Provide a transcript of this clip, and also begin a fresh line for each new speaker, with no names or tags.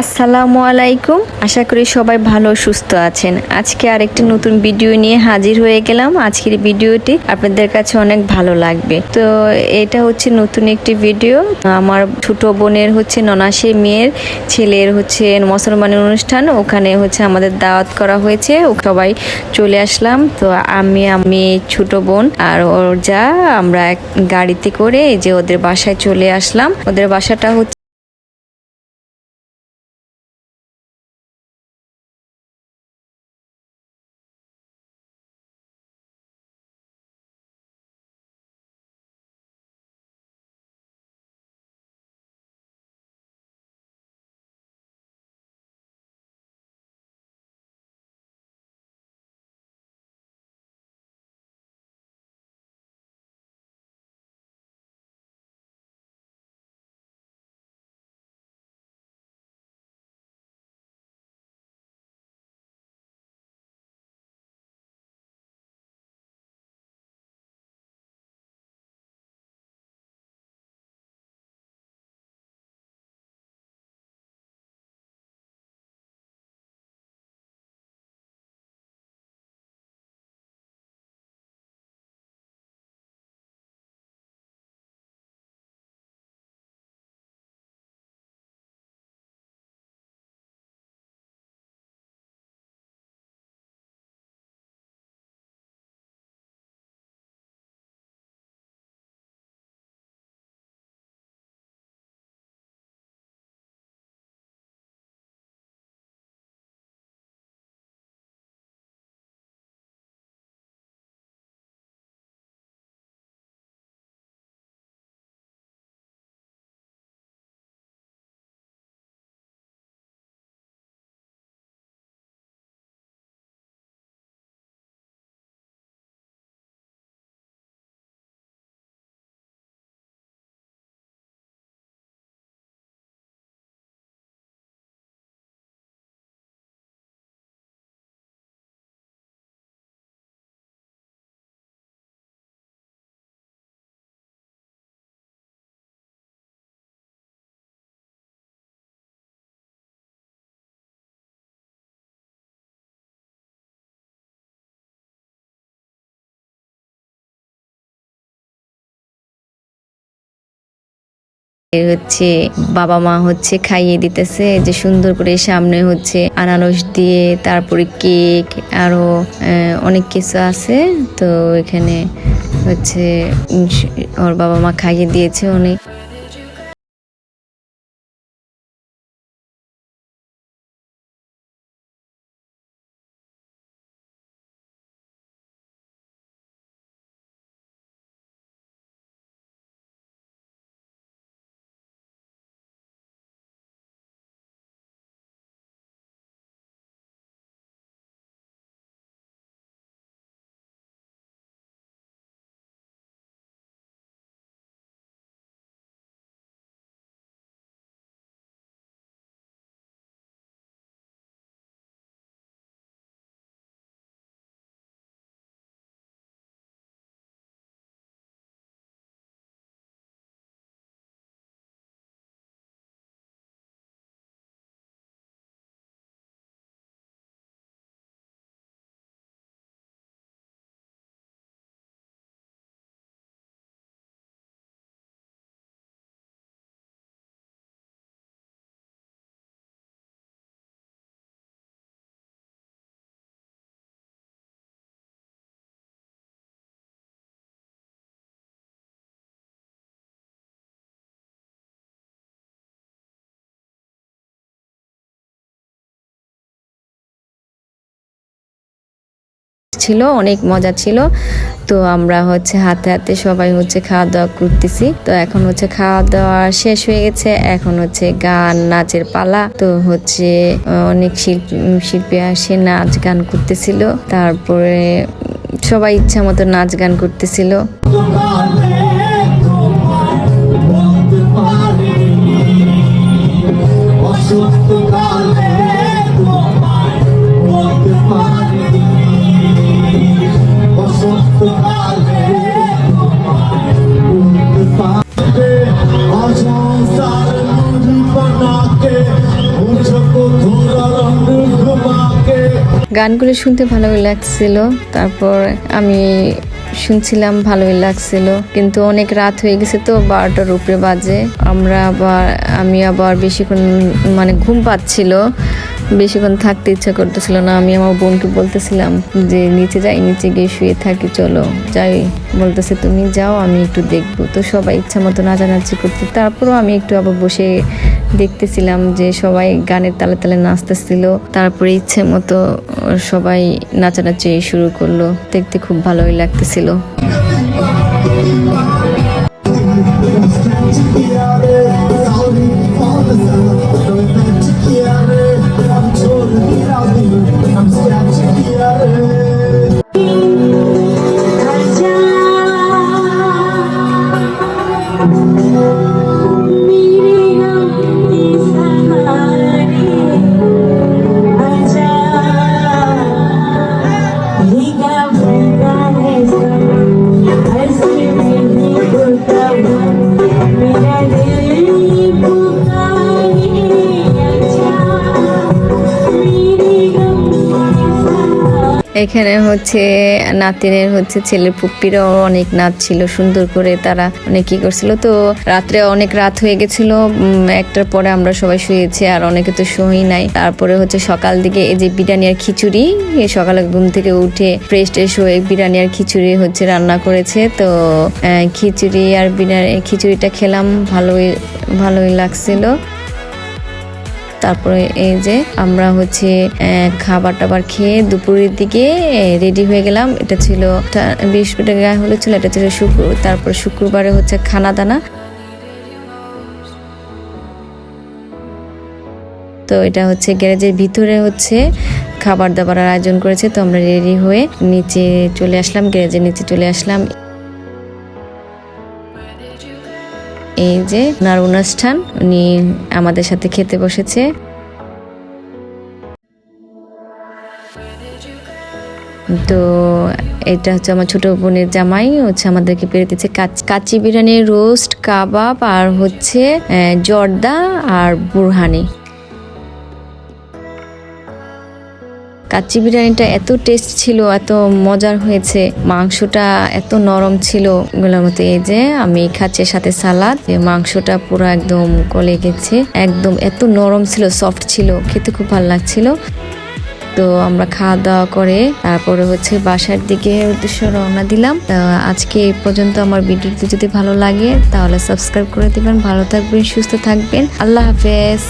আসসালামু আলাইকুম। আশা করি সবাই ভালো সুস্থ আছেন। আজকে আরেকটি নতুন ভিডিও নিয়ে হাজির হয়ে গেলাম। আজকের ভিডিওটি আপনাদের কাছে অনেক ভালো লাগবে। তো এটা হচ্ছে নতুন একটি ভিডিও। আমার ছোট বোনের হচ্ছে ননাসে মেয়ের, ছেলের হচ্ছে মুসলমানের অনুষ্ঠান। ওখানে হচ্ছে আমাদের দাওয়াত করা হয়েছে। ও সবাই চলে আসলাম। তো আমি আমি, ছোট বোন আর ওর যা, আমরা গাড়িতে করে যে ওদের বাসায় চলে আসলাম। ওদের বাসাটা হচ্ছে হচ্ছে বাবা মা হচ্ছে খাইয়ে দিতেছে, যে সুন্দর করে সামনে হচ্ছে আনারস দিয়ে, তারপরে কেক, আরও অনেক কিছু আছে। তো এখানে হচ্ছে ওর বাবা মা খাইয়ে দিয়েছে অনেক। ছিল, অনেক মজা ছিল। তো আমরা হচ্ছে হাতে হাতে সবাই হচ্ছে খাওয়া দাওয়া করতেছি। তো এখন হচ্ছে খাওয়া দাওয়া শেষ হয়ে গেছে। এখন হচ্ছে গান, নাচের পালা। তো হচ্ছে অনেক শিল্পী শিল্পী আসে নাচ গান করতেছিল। তারপরে সবাই ইচ্ছা মতো নাচ গান করতেছিল। গানগুলো শুনতে ভালোই লাগছিল। তারপর আমি শুনছিলাম, ভালোই লাগছিল। কিন্তু অনেক রাত হয়ে গেছে তো, বারোটার উপরে বাজে। আমরা আবার, আমি আবার বেশিক্ষণ মানে ঘুম পাচ্ছিল। বেশিক্ষণ থাকতে ইচ্ছা করতেছিল না, আমি আমার বোনকে বলতেছিলাম যে নিচে যাই, নিচে গিয়ে শুয়ে থাকি, চলো যাই। বলতেছে, তুমি যাও, আমি একটু দেখব। তো সবাই ইচ্ছা মতো নাচানাচি করতে, তারপরও আমি একটু আবার বসে দেখতেছিলাম যে সবাই গানের তালে তালে নাচতেছিল। তারপরে ইচ্ছে মতো সবাই নাচানাচি শুরু করল, দেখতে খুব ভালোই লাগতেছিল। এখানে হচ্ছে নাতিনের হচ্ছে ছেলের পুপ্পিরাও অনেক নাচ ছিল, সুন্দর করে তারা অনেক কি করছিল। তো রাত্রে অনেক রাত হয়ে গেছিল একটার পরে আমরা সবাই শুয়েছি আর অনেকে তো শুই নাই। তারপরে হচ্ছে সকাল দিকে এই যে বিরিয়ানি আর খিচুড়ি সকালে ঘুম থেকে উঠে ফ্রেশ ট্রেশ হয়ে বিরিয়ানি আর খিচুড়ি হচ্ছে রান্না করেছে। তো খিচুড়ি আর বিরিয়ানি, খিচুড়িটা খেলাম, ভালোই ভালোই লাগছিল। তারপরে এই যে আমরা হচ্ছে খাবার টাবার খেয়ে দুপুরের দিকে রেডি হয়ে গেলাম। এটা ছিল তা- বৃহস্পতিবার গায়ে হলে ছিল, এটা ছিল শুক্র। তারপর শুক্রবারে হচ্ছে খানা দানা তো এটা হচ্ছে গ্যারেজের ভিতরে হচ্ছে খাবার দাবার আয়োজন করেছে। তো আমরা রেডি হয়ে নিচে চলে আসলাম, গ্যারেজের নিচে চলে আসলাম। এই যে ওনার অনুষ্ঠান, উনি আমাদের সাথে খেতে বসেছে। তো এটা হচ্ছে আমার ছোট বোনের জামাই হচ্ছে আমাদেরকে পেরে দিচ্ছে কাচ- বিরিয়ানি, রোস্ট, কাবাব আর হচ্ছে জর্দা আর বুরহানি। কাচ্চি বিরিয়ানিটা এত টেস্ট ছিল, এত মজার হয়েছে। মাংসটা এত নরম ছিল এগুলোর মতো এই যে আমি খাচ্ছি সাথে সালাদ মাংসটা পুরো একদম গলে গেছে। একদম এত নরম ছিল সফট ছিল, খেতে খুব ভালো লাগছিল। তো আমরা খাওয়া দাওয়া করে তারপরে হচ্ছে বাসার দিকে উদ্দেশ্য রওনা দিলাম। আজকে এই পর্যন্ত আমার ভিডিওটি যদি ভালো লাগে, তাহলে সাবস্ক্রাইব করে দিবেন। ভালো থাকবেন, সুস্থ থাকবেন। আল্লাহ হাফেজ।